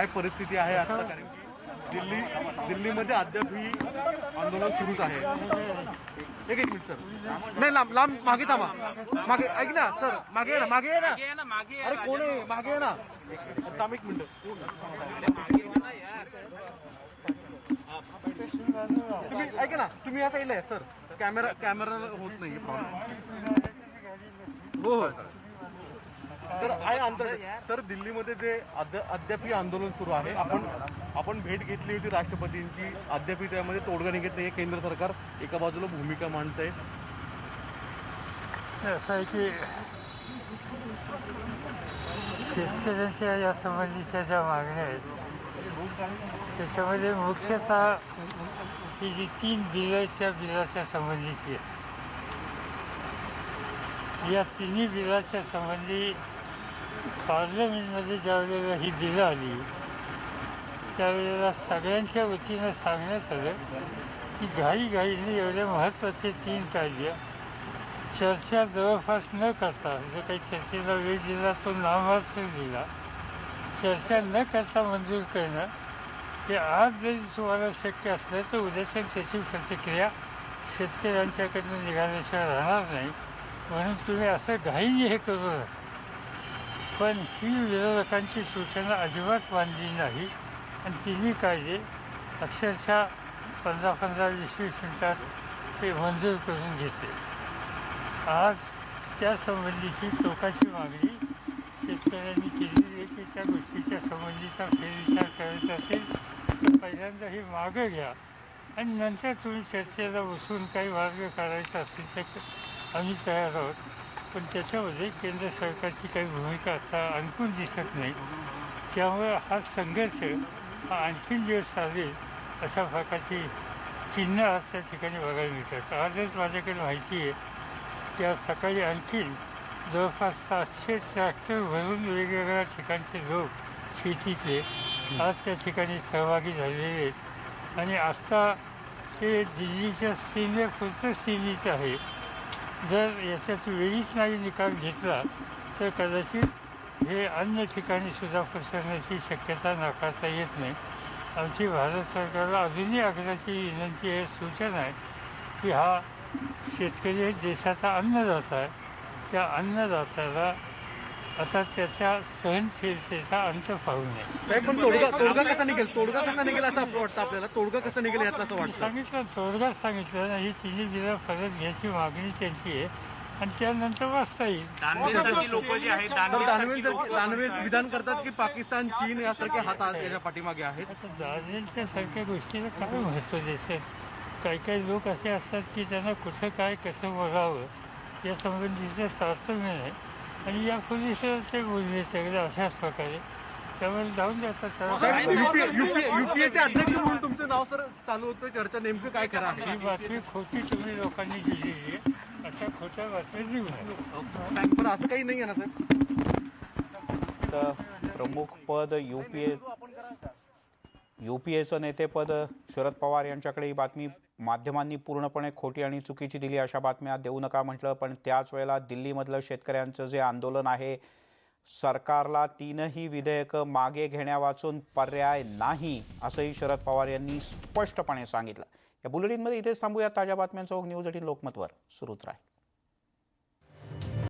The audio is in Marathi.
काय परिस्थिती आहे आता कारण की दिल्ली दिल्लीमध्ये अद्याप ही आंदोलन सुरूच आहे. एक एक मिनिट सर. नाही लांब लांब मागे थांबा. मागे ऐक ना सर मागे ना मागे ये ना. अरे कोण आहे? मागे ना. थांब एक मिनिट. तुम्ही ऐका ना तुम्ही या साईडला आहे सर. कॅमेरा कॅमेरा होत नाही प्रॉब्लेम हो हो. सर आहे अंतर. सर दिल्लीमध्ये जे अद्या- अद्याप ही आंदोलन सुरू आहे आपण आपण भेट घेतली होती राष्ट्रपतींची. अद्याप त्यामध्ये तोडगा निघत नाही केंद्र सरकार एका बाजूला भूमिका मांडत आहे असं आहे की शेतकऱ्यांच्या या संबंधीच्या ज्या मागण्या आहेत त्याच्यामध्ये मुख्यतः ही जी तीन बिलाच्या बिलाच्या संबंधीची आहे या तिन्ही बिलाच्या संबंधी पार्लमेंटमध्ये ज्यावेळेला ही बिलं आली त्यावेळेला सगळ्यांच्या वतीनं सांगण्यात आलं की घाईघाईने एवढे महत्त्वाचे तीन कायदे चर्चा जवळपास न करता जो काही चर्चेला वेळ दिला तो नामार्थ दिला. चर्चा न करता मंजूर करणं हे आज जरी तुम्हाला शक्य असलं तर उद्याच्या त्याची प्रतिक्रिया शेतकऱ्यांच्याकडनं निघाल्याशिवाय राहणार नाही. म्हणून तुम्ही असं घाईने हे करू नका. पण ही विरोधकांची सूचना अजिबात मानली नाही. आणि तिन्ही कायदे अक्षरशः पंधरा पंधरा वीस वीस मिनिटात ते मंजूर करून घेतले. आज त्या संबंधीची टोकाची मागणी शेतकऱ्यांनी केलेली आहे की त्या गोष्टीच्या संबंधीचा फेरविचार करत असेल तर पहिल्यांदा ही मागं घ्या. आणि नंतर तुम्ही चर्चेला बसून काही मार्ग काढायचा असेल तर आम्ही तयार आहोत. पण त्याच्यामध्ये केंद्र सरकारची काही भूमिका आता अनुकूल दिसत नाही. त्यामुळे हा संघर्ष हा आणखीन दिवस चालेल अशा प्रकारची चिन्ह आज त्या ठिकाणी बघायला मिळतात. आजच माझ्याकडे माहिती आहे की आज सकाळी आणखीन जवळपास सातशे ट्रॅक्टर भरून वेगवेगळ्या ठिकाणचे लोक शेतीचे आज त्या ठिकाणी सहभागी झालेले आहेत. आणि आता ते दिल्लीच्या सीमेपुरतं सीमित आहे. जर याच्यात वेळीच नाही निकाल घेतला तर कदाचित हे अन्य ठिकाणी सुद्धा पसरण्याची शक्यता नाकारता येत नाही. आमची भारत सरकारला अजूनही आग्रहाची विनंती आहे सूचना आहे की हा शेतकरी देशाचा अन्नदाता आहे. त्या अन्नदात्याला आता त्याच्या सहनशीलतेचा अंत पाहू नये. साहेब पण तोडगा तोडगा कसा निघेल? तोडगा कसा निघेल असं वाटतं आपल्याला? तोडगा कसा निघेल यातलं असं वाटतं? सांगितलं तोडगाच सांगितलं ना ही तिन्ही बिलं परत घ्यायची मागणी त्यांची आहे. आणि त्यानंतर वाचता येईल. दानवेसारखी लोक जी आहेत तर दानवे जर विधान करतात की पाकिस्तान चीन यासारखे हात आज याच्या पाठीमागे आहेत. आता सारख्या गोष्टीला काय महत्त्व द्यायचं काही काही लोक असे असतात की त्यांना कुठं काय कसं बोलावं या संबंधीचं तारतम्य नाही. आणि यापूर्वी सुद्धा ते बोलले सगळे अशाच प्रकारे. त्यामुळे जाऊन युपीए युपीए युपीएचे अध्यक्ष म्हणून तुमचं नाव सर चालू होतं चर्चा नेमकं काय आहे? ही बातमी खोटी तुम्ही लोकांनी दिलेली आहे. अशा खोट्या बातम्या नये पण असं काही नाही आहे ना तर प्रमुख पद U P A U P एचं नेतेपद शरद पवार यांच्याकडे ही बातमी माध्यमांनी पूर्णपणे खोटी आणि चुकीची दिली अशा बातम्या देऊ नका म्हटलं पण त्याच वेळेला दिल्लीमधलं शेतकऱ्यांचं जे आंदोलन आहे सरकारला तीनही विधेयकं मागे घेण्यावाचून पर्याय नाही असंही शरद पवार यांनी स्पष्टपणे सांगितलं. या बुलेटिनमध्ये इथेच थांबूया. ताज्या बातम्यांचा ओघ न्यूज एटीन लोकमतवर. सुरूच राहील.